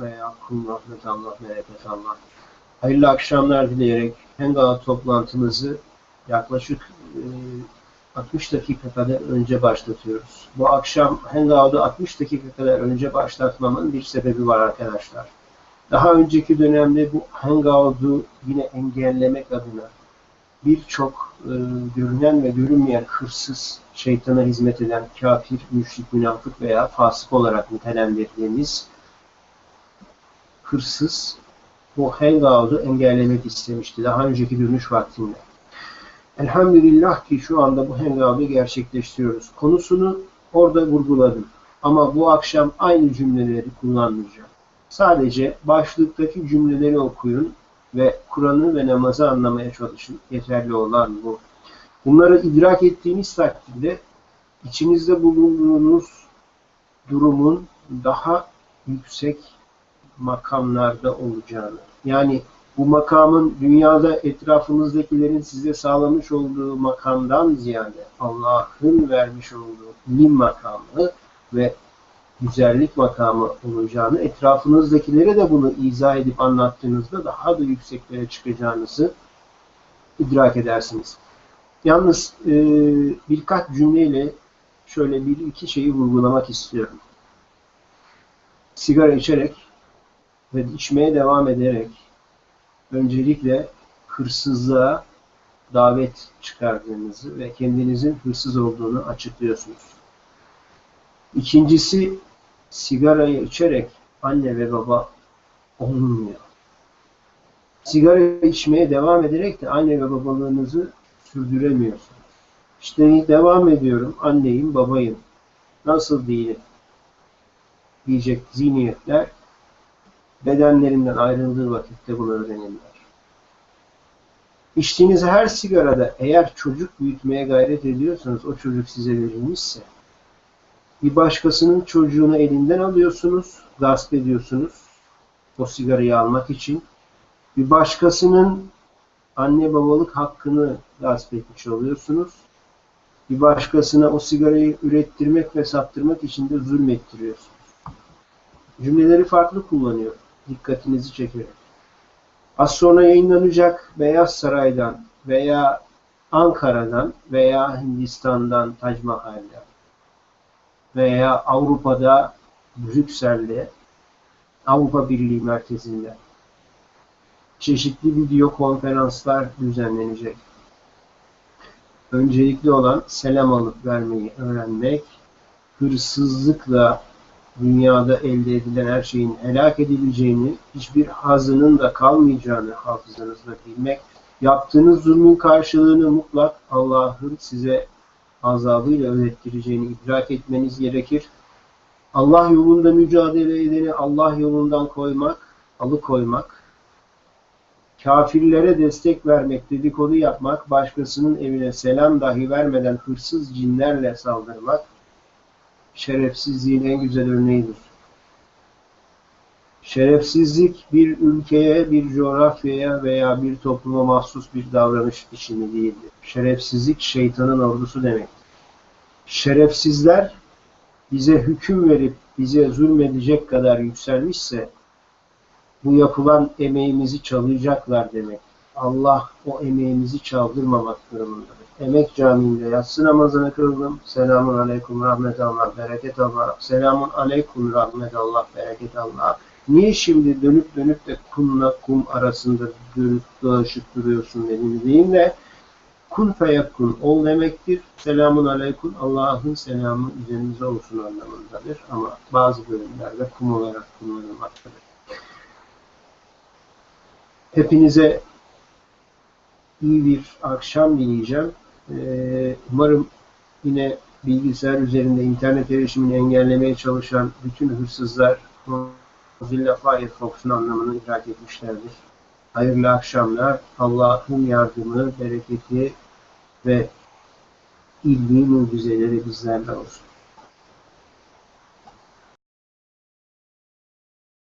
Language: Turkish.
veya kum rahmet Allah, bereket Allah. Hayırlı akşamlar dileyerek Hangout toplantımızı yaklaşık e, 60 dakika kadar önce başlatıyoruz. Bu akşam Hangout'u 60 dakika kadar önce başlatmamın bir sebebi var arkadaşlar. Daha önceki dönemde bu Hangout'u yine engellemek adına birçok e, görünen ve görünmeyen hırsız, şeytana hizmet eden kafir, müşrik, münafık veya fasık olarak nitelendirdiğimiz hırsız bu hangout'u engellemek istemişti daha önceki dönüş vaktinde. Elhamdülillah ki şu anda bu hangout'u gerçekleştiriyoruz. Konusunu orada vurguladım. Ama bu akşam aynı cümleleri kullanmayacağım. Sadece başlıktaki cümleleri okuyun ve Kur'an'ı ve namazı anlamaya çalışın. Yeterli olan bu. Bunları idrak ettiğiniz takdirde içinizde bulunduğunuz durumun daha yüksek makamlarda olacağını, yani bu makamın dünyada etrafınızdakilerin size sağlamış olduğu makamdan ziyade Allah'ın vermiş olduğu ilim makamı ve güzellik makamı olacağını, etrafınızdakilere de bunu izah edip anlattığınızda daha da yükseklere çıkacağınızı idrak edersiniz. Yalnız e, birkaç cümleyle şöyle bir iki şeyi vurgulamak istiyorum. Sigara içerek ve içmeye devam ederek öncelikle hırsızlığa davet çıkardığınızı ve kendinizin hırsız olduğunu açıklıyorsunuz. İkincisi sigarayı içerek anne ve baba olunmuyor. Sigara içmeye devam ederek de anne ve babalığınızı sürdüremiyorsunuz. İşte devam ediyorum, anneyim, babayım. Nasıl değilim? Diyecek zihniyetler bedenlerinden ayrıldığı vakitte bunu öğrenirler. İçtiğiniz her sigarada eğer çocuk büyütmeye gayret ediyorsanız o çocuk size verilmişse bir başkasının çocuğunu elinden alıyorsunuz, gasp ediyorsunuz o sigarayı almak için. Bir başkasının anne babalık hakkını gasp etmiş oluyorsunuz. Bir başkasına o sigarayı ürettirmek ve sattırmak için de zulmettiriyorsunuz. Cümleleri farklı kullanıyor. Dikkatinizi çekerek. Az sonra yayınlanacak Beyaz Saray'dan veya Ankara'dan veya Hindistan'dan Tac Mahal'den veya Avrupa'da Brüksel'de Avrupa Birliği merkezinde çeşitli video konferanslar düzenlenecek. Öncelikli olan selam alıp vermeyi öğrenmek, hırsızlıkla dünyada elde edilen her şeyin helak edileceğini, hiçbir hazının da kalmayacağını hafızanızda bilmek, yaptığınız zulmün karşılığını mutlak Allah'ın size azabıyla öğrettireceğini idrak etmeniz gerekir. Allah yolunda mücadele edeni Allah yolundan koymak, alıkoymak, kafirlere destek vermek, dedikodu yapmak, başkasının evine selam dahi vermeden hırsız cinlerle saldırmak, şerefsizliğin en güzel örneğidir. Şerefsizlik bir ülkeye, bir coğrafyaya veya bir topluma mahsus bir davranış biçimi değildir. Şerefsizlik şeytanın ordusu demek. Şerefsizler bize hüküm verip bize zulmedecek kadar yükselmişse bu yapılan emeğimizi çalacaklar demek. Allah o emeğimizi çaldırmamak durumundadır. Emek Camii'nde yatsı namazını kıldım. Selamun aleyküm rahmet Allah, bereket Allah. Selamun aleyküm rahmet Allah, bereket Allah. Niye şimdi dönüp dönüp de kumla kum arasında dönüp dolaşıp duruyorsun benim diyeyim de kun feyakkun ol demektir. Selamun aleyküm Allah'ın selamı üzerinize olsun anlamındadır. Ama bazı bölümlerde kum olarak kullanılmaktadır. Hepinize iyi bir akşam dileyeceğim. Ee, umarım yine bilgisayar üzerinde internet erişimini engellemeye çalışan bütün hırsızlar Mozilla Firefox'un anlamını idrak etmişlerdir. Hayırlı akşamlar. Allah'ın yardımı, bereketi ve ilmi mucizeleri bizlerle olsun.